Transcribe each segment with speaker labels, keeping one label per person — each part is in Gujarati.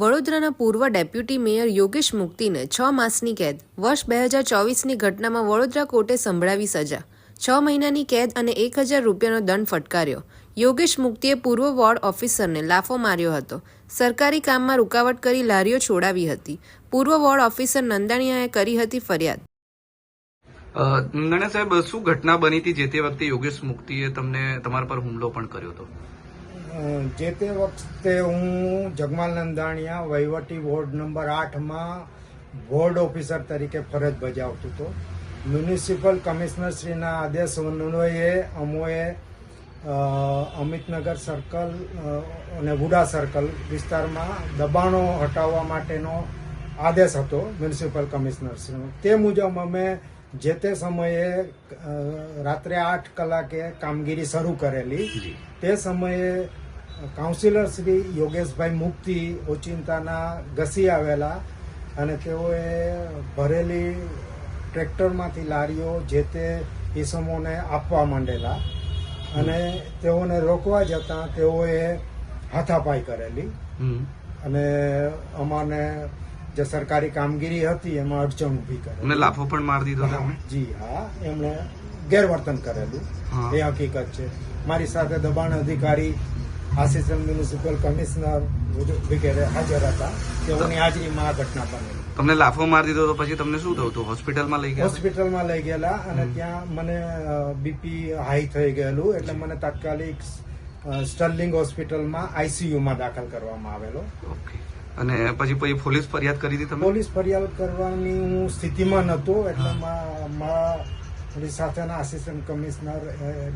Speaker 1: વડોદરાના પૂર્વ ડેપ્યુટી મેયર યોગેશ મુક્તિને છ માસની કેદ. વર્ષ બે હજાર ચોવીસની ઘટનામાં વડોદરા કોર્ટે સંભળાવી સજા. છ મહિનાની કેદ અને એક હજાર રૂપિયાનો દંડ ફટકાર્યો. યોગેશ મુક્તિએ પૂર્વ વોર્ડ ઓફિસરને લાફો માર્યો હતો. સરકારી કામમાં રૂકાવટ કરી લારીઓ છોડાવી હતી. પૂર્વ વોર્ડ ઓફિસર નંદાણીયાએ કરી હતી ફરિયાદ.
Speaker 2: નંદાણીયા સાહેબ, શું ઘટના બની હતી જે તે વખતે યોગેશ મુક્તિએ તમને તમારા પર હુમલો પણ કર્યો હતો?
Speaker 3: જે તે વખતે હું જગમાલ નંદાણીયા વહીવટી વોર્ડ નંબર આઠમાં વોર્ડ ઓફિસર તરીકે ફરજ બજાવતો હતો. મ્યુનિસિપલ કમિશનરશ્રીના આદેશ અન્વયે અમોએ અમિતનગર સર્કલ અને વુડા સર્કલ વિસ્તારમાં દબાણો હટાવવા માટેનો આદેશ હતો મ્યુનિસિપલ કમિશનરશ્રીનો તે મુજબ અમે જે તે સમયે રાત્રે આઠ કલાકે કામગીરી શરૂ કરેલી. તે સમયે કાઉન્સિલર શ્રી યોગેશભાઈ મુક્તિ ઓચિંતાના ઘસી આવેલા અને તેઓએ ભરેલી ટ્રેક્ટરમાંથી લારીઓ જે તે ઈસમોને આપવા માંડેલા અને તેઓને રોકવા જતાં તેઓએ હાથાપાઈ કરેલી. અને અમાને જે સરકારી કામગીરી હતી એમાં અડચણ ઊભી કરે
Speaker 2: લાફો પણ મારી દીધો તમે
Speaker 3: જી હા એમણે ગેરવર્તન કરેલું. એ હકીકત છે. મારી સાથે દબાણ અધિકારી આસિસ્ટન્ટ મ્યુનિસિપલ કમિશનર વગેરે હાજર હતા. તેઓની હાજરીમાં આ ઘટના બનેલી.
Speaker 2: તમને લાફો મારી દીધો તો પછી તમને શું થયું? હતું હોસ્પિટલમાં લઈ ગયા?
Speaker 3: હોસ્પિટલમાં લઈ ગયેલા અને ત્યાં મને બીપી હાઈ થઈ ગયેલું એટલે મને તાત્કાલિક સ્ટર્લિંગ હોસ્પિટલમાં આઈસીયુમાં દાખલ કરવામાં આવેલો.
Speaker 2: ઓકે. અને પછી પછી પોલીસ ફરિયાદ કરી હતી તમે?
Speaker 3: પોલીસ ફરિયાદ કરવાની હું સ્થિતિમાં નહોતો એટલે મા- મારા સાથેના આસિસ્ટન્ટ કમિશનર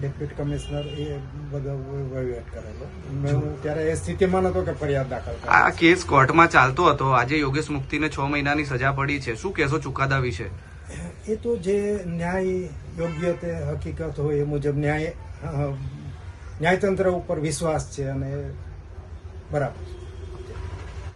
Speaker 3: ડેપ્યુટી કમિશનર એ બધો વહીવટ કરેલો. મેં હું ત્યારે એ સ્થિતિમાં નહોતો કે ફરિયાદ દાખલ
Speaker 2: આ કેસ કોર્ટમાં ચાલતો હતો. આજે યોગેશ મુક્તિને છ મહિનાની સજા પડી છે. શું કહેશો ચુકાદા વિશે?
Speaker 3: એ તો જે ન્યાય યોગ્ય તે હકીકત હોય એ મુજબ ન્યાય ન્યાયતંત્ર ઉપર વિશ્વાસ છે અને બરાબર.